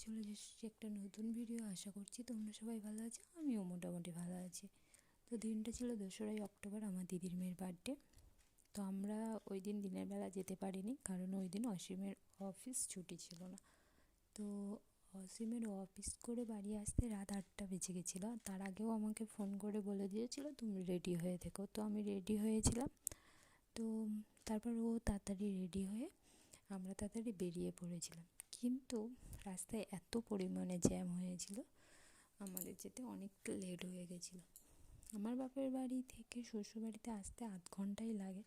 চলে এসেছি একটা নতুন ভিডিও আশা করছি তোমরা সবাই ভালো আছো, আমিও মোটামুটি ভালো আছি। তো দিনটা ছিল দোসরাই অক্টোবর, আমার দিদির মেয়ের বার্থডে তো আমরা ওই দিন দিনের বেলা যেতে পারিনি, কারণ ওই দিন অসীমের অফিস ছুটি ছিল না। তো অসীমের অফিস করে বাড়ি আসতে রাত আটটা বেজে গেছিল তার আগেও আমাকে ফোন করে বলে দিয়েছিল, তুমি রেডি হয়ে থেকো। তো আমি রেডি হয়েছিলাম। তো তারপর ও তাড়াতাড়ি রেডি হয়ে আমরা তাড়াতাড়ি বেরিয়ে পড়েছিলাম। কিন্তু রাস্তায় এত পরিমাণে জ্যাম হয়েছিল, আমাদের যেতে অনেকটা লেট হয়ে গেছিল। আমার বাপের বাড়ি থেকে শ্বশুরবাড়িতে আসতে আধ ঘন্টাই লাগে,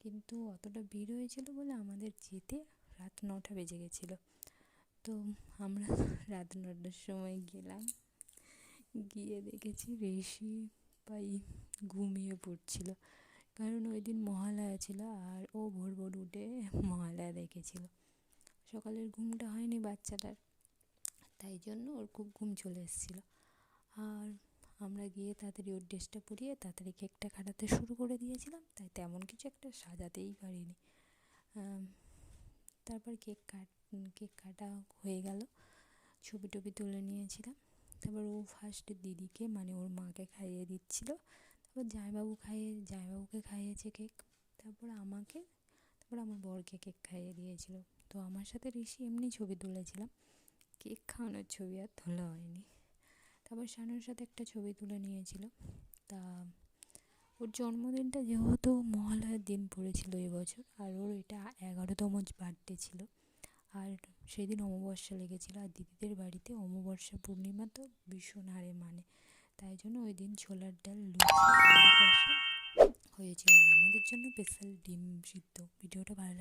কিন্তু অতটা ভিড় হয়েছিল বলে আমাদের যেতে রাত নটা বেজে গেছিল। তো আমরা রাত নটার সময় গেলাম, গিয়ে দেখেছি ঋষি পাই ঘুমিয়ে পড়ছিল। কারণ ওই দিন মহালয়া ছিল আর ও ভোর ভোর উঠে মহালয়া দেখেছিল। সকালের ঘুমটা হয়নি বাচ্চাটার। তাই জন্য ওর খুব ঘুম চলে এসেছিল। আর আমরা গিয়ে তাড়াতাড়ি ওর ড্রেসটা পরিয়ে তাড়াতাড়ি কেকটা কাটাতে শুরু করে দিয়েছিলাম। তাই তেমন কিছু একটা সাজাতেই পারিনি। তারপর কেক কাট, কেক কাটা হয়ে গেল। ছবি টবি তুলে নিয়েছিলাম। তারপর ও ফার্স্ট দিদিকে মানে ওর মাকে খাইয়ে দিচ্ছিল। তারপর জামাইবাবু খাইয়ে, জামাইবাবুকে খাইয়েছে কেক। তারপর আমাকে, তারপর আমার বরকে কেক খাইয়ে দিয়েছিল। তো আমার সাথে ঋষি এমনি ছবি তুলেছিলাম। কেক খাওয়ানোর ছবি আর তোলা হয়নি। তারপর শানুর সাথে একটা ছবি তুলে নিয়েছিল। তা ওর জন্মদিনটা যেহেতু মহালয়ার দিন পড়েছিল এবছর, আর ওর এটা এগারোতম বার্থডে ছিল। আর সেদিন অমাবস্যা লেগেছিলো, আর দিদিদের বাড়িতে অমাবস্যা পূর্ণিমা তো ভীষণ হারে মানে। তাই জন্য ওই দিন ছোলার ডাল, লুচি হয়েছিল। আর আমাদের জন্য স্পেশাল ডিম সিদ্ধ। ভিডিওটা ভালো